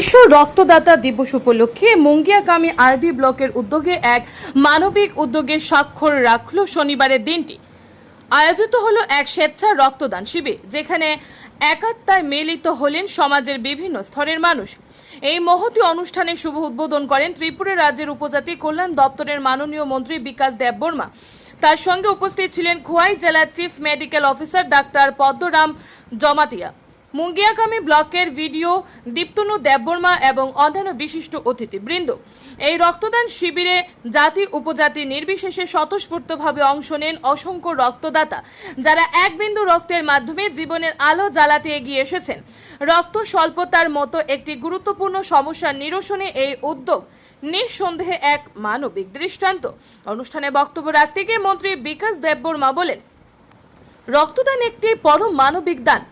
বিশ্ব রক্তদাতা দিবস উপলক্ষে মুঙ্গিয়াকামী আরডি ব্লকের উদ্যোগে এক মানবিক উদ্যোগে স্বাক্ষর রাখল শনিবারের দিনটি। আয়োজিত হলো এক স্বেচ্ছার রক্তদান শিবির, যেখানে একাত্মায় মিলিত হলেন সমাজের বিভিন্ন স্তরের মানুষ। এই মহতি অনুষ্ঠানে শুভ উদ্বোধন করেন ত্রিপুরা রাজ্যের উপজাতি কল্যাণ দপ্তরের মাননীয় মন্ত্রী বিকাশ দেববর্মা তার সঙ্গে উপস্থিত ছিলেন খোয়াই জেলার chief medical officer doctor Padmaram Jamatia. Mungiakami ব্লকের ভিডিও দীপ্তনু দেববর্মা এবং অন্যান্য বিশিষ্ট অতিথিবৃন্দ। এই রক্তদান শিবিরে জাতি উপজাতি নির্বিশেষে স্বতঃস্ফূর্তভাবে অংশ নেন অসংখ্য রক্তদাতা, যারা এক বিন্দু রক্তের মাধ্যমে জীবনের আলো জ্বালাতে এগিয়ে এসেছেন। রক্ত স্বল্পতার মতো একটি গুরুত্বপূর্ণ সমস্যার নিরসনে এই উদ্যোগ নিঃসন্দেহে এক মানবিক দৃষ্টান্ত। অনুষ্ঠানে বক্তব্য রাখতে গিয়ে মন্ত্রী বিকাশ দেববর্মা বলেন, রক্তদান একটি পরম মানবিক দান।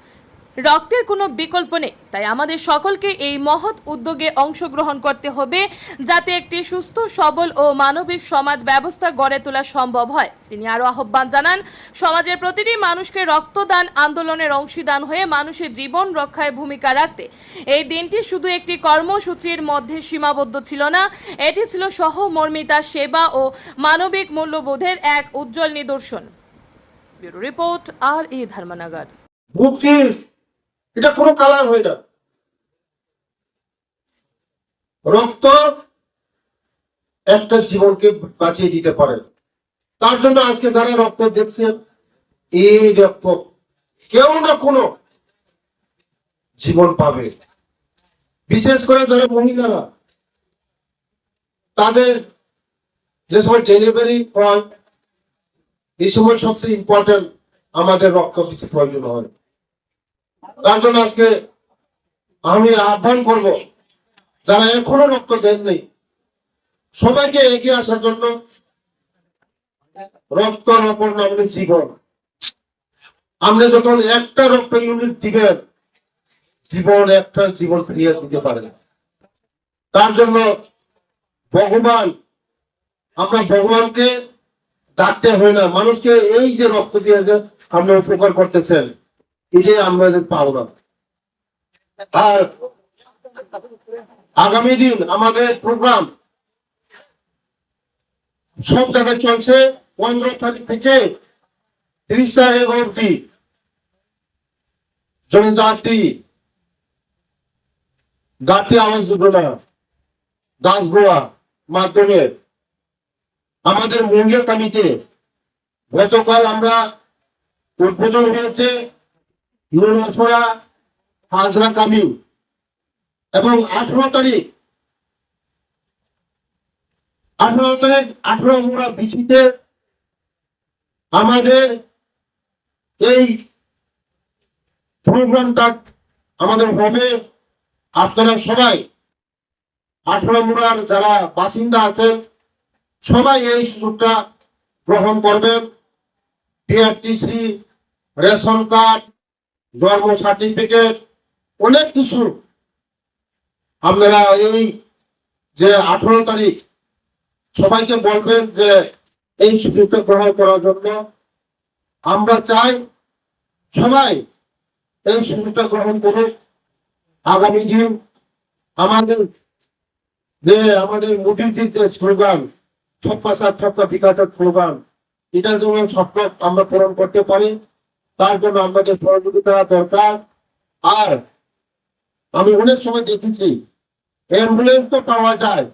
রক্তের কোনো বিকল্প নেই। তাই আমাদের সকলকে এই মহৎ উদ্যোগে অংশগ্রহণ করতে হবে যাতে একটি সুস্থ, সবল ও মানবিক সমাজ ব্যবস্থা গড়ে তোলা সম্ভব হয়। তিনি আরও আহ্বান জানান, সমাজের প্রতিটি মানুষকে রক্তদান আন্দোলনের অংশীদান হয়ে মানুষের জীবন রক্ষায় ভূমিকা রাখতে। এই দিনটি শুধু একটি কর্মসূচির মধ্যে সীমাবদ্ধ ছিল না, এটি ছিল সহমর্মিতা, সেবা ও মানবিক মূল্যবোধের এক উজ্জ্বল নিদর্শন। ব্যুরো রিপোর্ট, আর ই ধর্মনগর। এটা কোনো কালার হয় না। রক্ত একটা জীবনকে বাঁচিয়ে দিতে পারে। তার জন্য আজকে যারা রক্ত দেখছেন, এই রক্ত কেউ না কোনো জীবন পাবে। বিশেষ করে যারা মহিলারা, তাদের যে সময় ডেলিভারি হয়, এই সময় সবচেয়ে ইম্পর্টেন্ট আমাদের রক্ত বেশি প্রয়োজন হয়। তার জন্য আজকে আমি আহ্বান করব, যারা এখনও রক্ত দেন নেই সবাইকে এগিয়ে আসার জন্য রক্ত রপণ আমাদের জীবন। আপনি যখন একটা রক্ত ইউনিট দিবেন, জীবন একটা জীবন ফিরিয়ে দিতে পারে তার জন্য ভগবান, আমরা ভগবানকে ডাকতে হয় না। মানুষকে এই যে রক্ত দিয়ে যে আপনি উপকার করতেছেন। এটাই আমাদের পাওনা আর আগামী দিন আমাদের প্রোগ্রাম সব জায়গায় চলছে। পনেরো তারিখ থেকে তিরিশ তারিখ অবধি জনযাত্রী যাত্রী আওয়াজ যোজনা দাস গোয়া মাধ্যমে আমাদের মঙ্গিয়া কামিতে গতকাল আমরা উদ্বোধন হয়েছে। এবং আঠারো তারিখ আঠারো তারিখ, আঠারো মোড়া বিচিতে আমাদের এই প্রোগ্রামটা আমাদের হবে। আপনারা সবাই, আঠারো মোড়ার যারা বাসিন্দা আছেন, সবাই এই সুযোগটা গ্রহণ করবেন। পিআরটিসি রেশন কার্ড জন্ম সার্টিফিকেট অনেক কিছু। আপনারা এই যে আঠারো তারিখ, সবাইকে বলবেন যে এই সুযোগটা গ্রহণ করার জন্য। আমরা চাই সবাই এই সুযোগটা গ্রহণ করুক। আগামী দিন আমাদের যে আমাদের মোদিজির যে স্লোগান সবকা সাথ সবকা বিকাশের স্লোগান এটার জন্য স্বপ্ন আমরা পূরণ করতে পারি। তার জন্য আমাদের সহযোগিতা দরকার। আর আমি অনেক সময় দেখেছি অ্যাম্বুলেন্স তো পাওয়া যায়